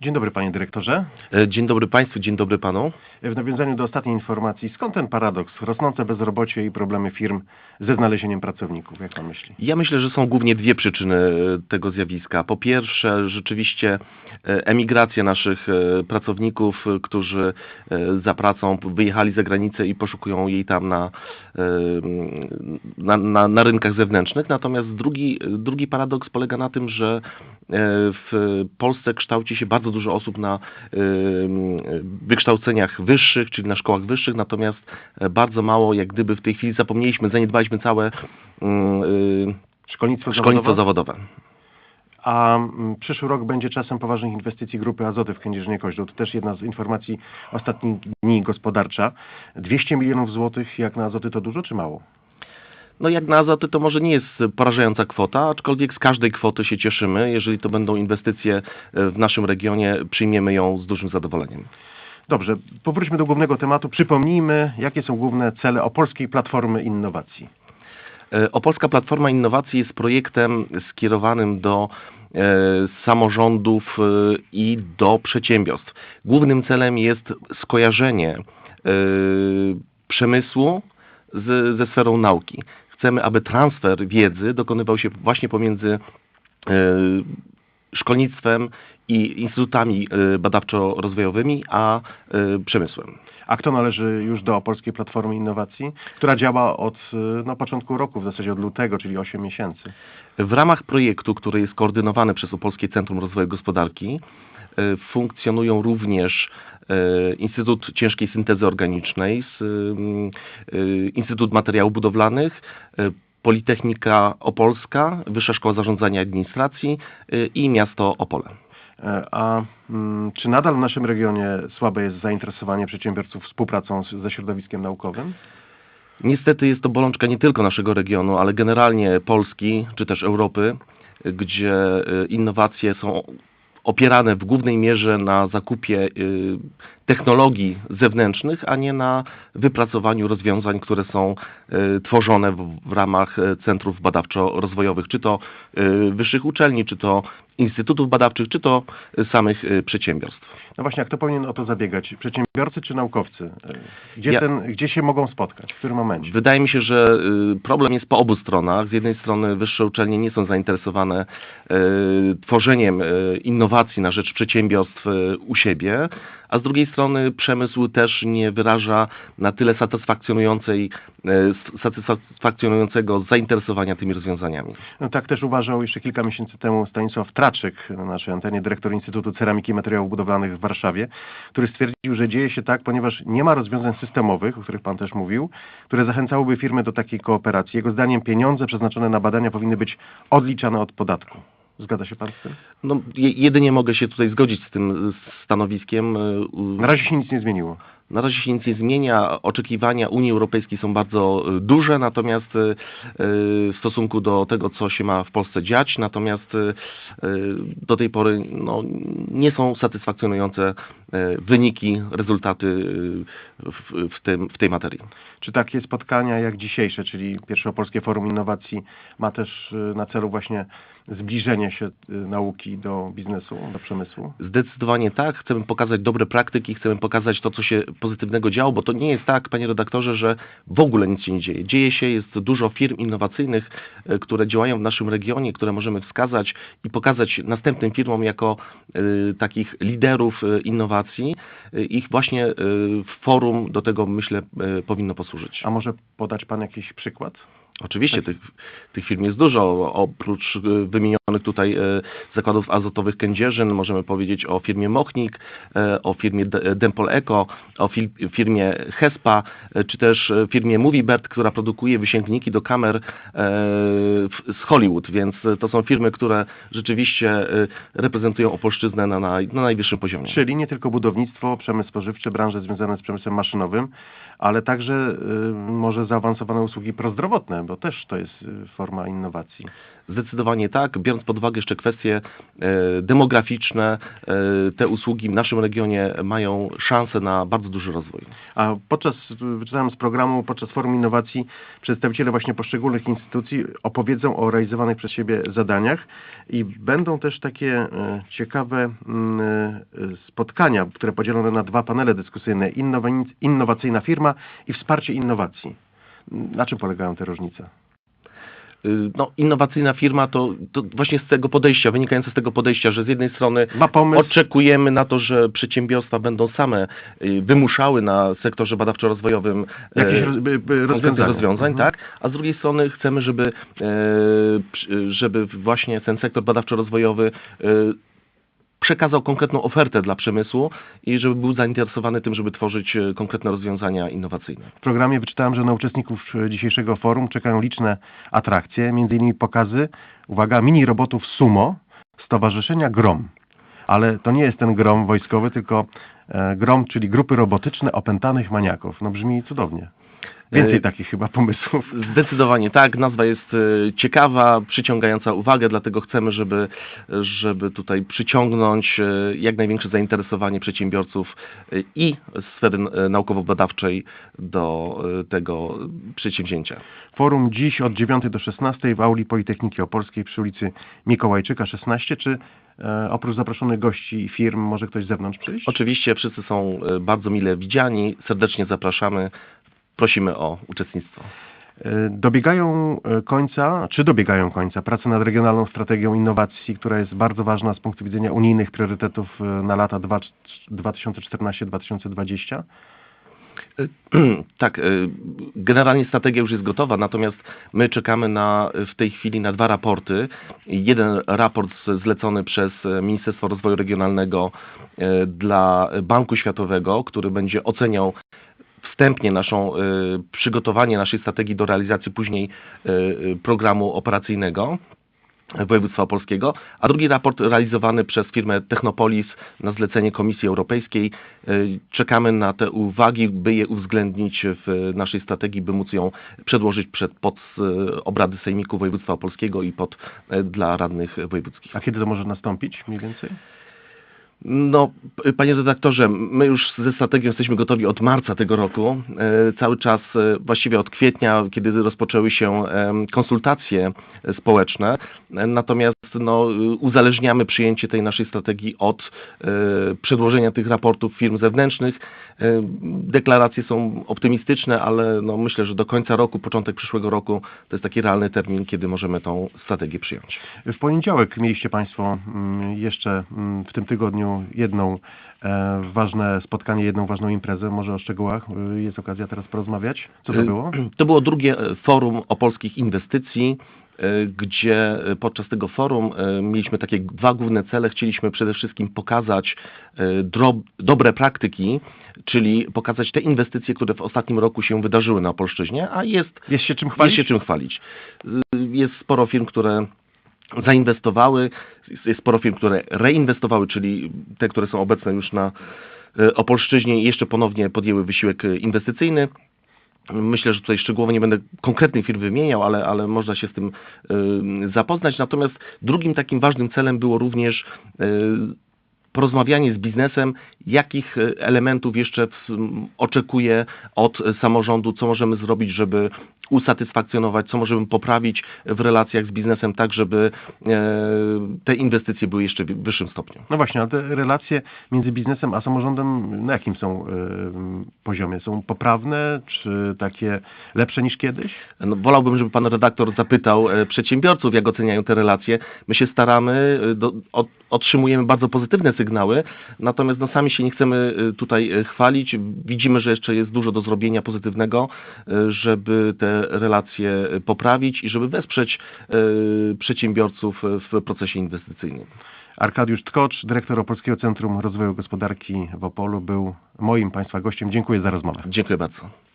Dzień dobry panie dyrektorze. E, Dzień dobry Państwu, dzień dobry Panu. W nawiązaniu do ostatniej informacji, skąd ten paradoks? Rosnące bezrobocie i problemy firm ze znalezieniem pracowników, jak pan myśli? Ja myślę, że są głównie dwie przyczyny e, tego zjawiska. Po pierwsze, rzeczywiście e, emigracja naszych pracowników, którzy za pracą wyjechali za granicę i poszukują jej tam na, na, na, na rynkach zewnętrznych. Natomiast drugi, drugi paradoks polega na tym, że w Polsce kształci się bardzo dużo osób na wykształceniach wyższych, czyli na szkołach wyższych, natomiast e, bardzo mało, jak gdyby w tej chwili zapomnieliśmy, zaniedbaliśmy całe y, Szkolnictwo, szkolnictwo zawodowe? zawodowe. A mm, przyszły rok będzie czasem poważnych inwestycji Grupy Azoty w Kędzierzynie Koźlu. To też jedna z informacji ostatnich dni gospodarcza. 200 milionów złotych jak na Azoty to dużo czy mało? No jak na azoty to może nie jest porażająca kwota, aczkolwiek z każdej kwoty się cieszymy. Jeżeli to będą inwestycje e, w naszym regionie, przyjmiemy ją z dużym zadowoleniem. Dobrze, powróćmy do głównego tematu. Przypomnijmy, jakie są główne cele Opolskiej Platformy Innowacji. E, Opolska Platforma Innowacji jest projektem skierowanym do e, samorządów i do przedsiębiorstw. Głównym celem jest skojarzenie przemysłu z, ze sferą nauki. Chcemy, aby transfer wiedzy dokonywał się właśnie pomiędzy e, szkolnictwem i instytutami e, badawczo-rozwojowymi, a e, przemysłem. A kto należy już do Opolskiej Platformy Innowacji, która działa od no, początku roku, w zasadzie od lutego, czyli 8 miesięcy. W ramach projektu, który jest koordynowany przez Opolskie Centrum Rozwoju Gospodarki, funkcjonują również Instytut Ciężkiej Syntezy Organicznej, ym, e, Instytut Materiałów Budowlanych, e, Politechnika Opolska, Wyższa Szkoła Zarządzania i Administracji e, i miasto Opole. E, A mm, czy nadal w naszym regionie słabe jest zainteresowanie przedsiębiorców współpracą ze środowiskiem naukowym? Niestety jest to bolączka nie tylko naszego regionu, ale generalnie Polski czy też Europy, gdzie y, innowacje są opierane w głównej mierze na zakupie y, technologii zewnętrznych, a nie na wypracowaniu rozwiązań, które są y, tworzone w, ramach y, centrów badawczo-rozwojowych, czy to wyższych uczelni, czy to instytutów badawczych, czy to y, samych y, przedsiębiorstw. No właśnie, a kto powinien o to zabiegać? Przedsiębiorcy czy naukowcy? E, Gdzie, Ja- ten, gdzie się mogą spotkać? W którym momencie? Wydaje mi się, że y, problem jest po obu stronach. Z jednej strony wyższe uczelnie nie są zainteresowane y, tworzeniem y, innowacji na rzecz przedsiębiorstw y, u siebie, a z drugiej strony przemysł też nie wyraża na tyle satysfakcjonującej, y, satysfakcjonującego zainteresowania tymi rozwiązaniami. No tak też uważał jeszcze kilka miesięcy temu Stanisław Traczyk na naszej antenie, dyrektor Instytutu Ceramiki i Materiałów Budowlanych w Warszawie, który stwierdził, że dzieje się tak, ponieważ nie ma rozwiązań systemowych, o których Pan też mówił, które zachęcałyby firmy do takiej kooperacji. Jego zdaniem pieniądze przeznaczone na badania powinny być odliczane od podatku. Zgadza się Pan z tym? No, je- jedynie mogę się tutaj zgodzić z tym stanowiskiem. y, Na razie się nic nie zmieniło. Na razie się nic nie zmienia. Oczekiwania Unii Europejskiej są bardzo y, duże, natomiast y, y, w stosunku do tego, co się ma w Polsce dziać, natomiast do tej pory no, nie są satysfakcjonujące wyniki, rezultaty w, w, tym, w tej materii. Czy takie spotkania jak dzisiejsze, czyli pierwsze Polskie Forum Innowacji, ma też na celu właśnie zbliżenie się nauki do biznesu, do przemysłu? Zdecydowanie tak. Chcemy pokazać dobre praktyki, chcemy pokazać to, co się pozytywnego działo, bo to nie jest tak, panie redaktorze, że w ogóle nic się nie dzieje. Dzieje się, jest dużo firm innowacyjnych, e, które działają w naszym regionie, które możemy wskazać i pokazać następnym firmom jako e, takich liderów e, innowacji. Ich właśnie forum do tego, myślę, powinno posłużyć. A może podać Pan jakiś przykład? Oczywiście tych, tych firm jest dużo. Oprócz e, wymienionych tutaj e, zakładów azotowych Kędzierzyn możemy powiedzieć o firmie Mochnik, e, o firmie Dempol Eco, o firmie Hespa, czy też firmie Moviebird, która produkuje wysięgniki do kamer z Hollywood, więc to są firmy, które rzeczywiście reprezentują Opolszczyznę na, na, na najwyższym poziomie. Czyli nie tylko budownictwo, przemysł spożywczy, branże związane z przemysłem maszynowym, ale także y, może zaawansowane usługi prozdrowotne, bo też to jest y, forma innowacji. Zdecydowanie tak, biorąc pod uwagę jeszcze kwestie e, demograficzne, e, te usługi w naszym regionie mają szansę na bardzo duży rozwój. A podczas, wyczytałem z programu, podczas forum innowacji przedstawiciele właśnie poszczególnych instytucji opowiedzą o realizowanych przez siebie zadaniach i będą też takie e, ciekawe mm, spotkania, które podzielone na dwa panele dyskusyjne, Innowa- innowacyjna firma i wsparcie innowacji. Na czym polegają te różnice? Y, No, innowacyjna firma to, to właśnie z tego podejścia, wynikające z tego podejścia, że z jednej strony Oczekujemy na to, że przedsiębiorstwa będą same y, wymuszały na sektorze badawczo-rozwojowym e, jakieś rozwiązania. rozwiązań, Mhm. tak? A z drugiej strony chcemy, żeby, e, żeby właśnie ten sektor badawczo-rozwojowy e, przekazał konkretną ofertę dla przemysłu i żeby był zainteresowany tym, żeby tworzyć e, konkretne rozwiązania innowacyjne. W programie wyczytałem, że na uczestników e, dzisiejszego forum czekają liczne atrakcje, m.in. pokazy, uwaga, mini robotów Sumo, Stowarzyszenia GROM. Ale to nie jest ten GROM wojskowy, tylko e, GROM, czyli grupy robotyczne opętanych maniaków. No brzmi cudownie. Więcej E, takich chyba pomysłów. Zdecydowanie tak, nazwa jest e, ciekawa, przyciągająca uwagę, dlatego chcemy, żeby, żeby tutaj przyciągnąć e, jak największe zainteresowanie przedsiębiorców i sfery naukowo-badawczej do tego przedsięwzięcia. Forum dziś od 9 do 16 w auli Politechniki Opolskiej przy ulicy Mikołajczyka 16. Czy oprócz zaproszonych gości i firm może ktoś z zewnątrz przyjść? Oczywiście wszyscy są bardzo mile widziani, serdecznie zapraszamy, prosimy o uczestnictwo. E, Dobiegają e, końca, czy dobiegają końca prace nad regionalną strategią innowacji, która jest bardzo ważna z punktu widzenia unijnych priorytetów e, na lata dwa- 2014-2020? Tak, generalnie strategia już jest gotowa, natomiast my czekamy na, w tej chwili na dwa raporty. Jeden raport zlecony przez Ministerstwo Rozwoju Regionalnego dla Banku Światowego, który będzie oceniał wstępnie naszą e, przygotowanie naszej strategii do realizacji później e, e, programu operacyjnego województwa opolskiego, a drugi raport realizowany przez firmę Technopolis na zlecenie Komisji Europejskiej. Y, Czekamy na te uwagi, by je uwzględnić w naszej strategii, by móc ją przedłożyć przed, pod y, obrady Sejmiku Województwa Opolskiego i pod, y, dla radnych wojewódzkich. A kiedy to może nastąpić mniej więcej? No, panie redaktorze, my już ze strategią jesteśmy gotowi od marca tego roku. E, Cały czas, e, właściwie od kwietnia, kiedy rozpoczęły się konsultacje e, społeczne. Natomiast no, uzależniamy przyjęcie tej naszej strategii od przedłożenia tych raportów firm zewnętrznych. E, Deklaracje są optymistyczne, ale no, myślę, że do końca roku, początek przyszłego roku to jest taki realny termin, kiedy możemy tą strategię przyjąć. W poniedziałek mieliście Państwo mm, jeszcze mm, w tym tygodniu jedną e, ważne spotkanie, jedną ważną imprezę. Może o szczegółach y, jest okazja teraz porozmawiać. Co to Y, było? To było drugie e, forum o polskich inwestycji, gdzie e, podczas tego forum e, mieliśmy takie dwa główne cele. Chcieliśmy przede wszystkim pokazać e, dobre praktyki, czyli pokazać te inwestycje, które w ostatnim roku się wydarzyły na Opolszczyźnie, a jest, Jest się czym chwalić? jest się czym chwalić. Jest sporo firm, które zainwestowały, jest sporo firm, które reinwestowały, czyli te, które są obecne już na e, Opolszczyźnie i jeszcze ponownie podjęły wysiłek e, inwestycyjny. Myślę, że tutaj szczegółowo nie będę konkretnych firm wymieniał, ale, ale można się z tym y, zapoznać. Natomiast drugim takim ważnym celem było również y, porozmawianie z biznesem, jakich y, elementów jeszcze oczekuje od samorządu, co możemy zrobić, żeby usatysfakcjonować, co możemy poprawić w relacjach z biznesem, tak żeby e, te inwestycje były jeszcze w wyższym stopniu. No właśnie, a te relacje między biznesem a samorządem na jakim są y, poziomie? Są poprawne, czy takie lepsze niż kiedyś? No, wolałbym, żeby pan redaktor zapytał e, przedsiębiorców, jak oceniają te relacje. My się staramy, e, do, otrzymujemy bardzo pozytywne sygnały, natomiast no, sami się nie chcemy e, tutaj e, chwalić. Widzimy, że jeszcze jest dużo do zrobienia pozytywnego, e, żeby te relacje poprawić i żeby wesprzeć e, przedsiębiorców w procesie inwestycyjnym. Arkadiusz Tkocz, dyrektor Opolskiego Centrum Rozwoju Gospodarki w Opolu, był moim Państwa gościem. Dziękuję za rozmowę. Dziękuję bardzo.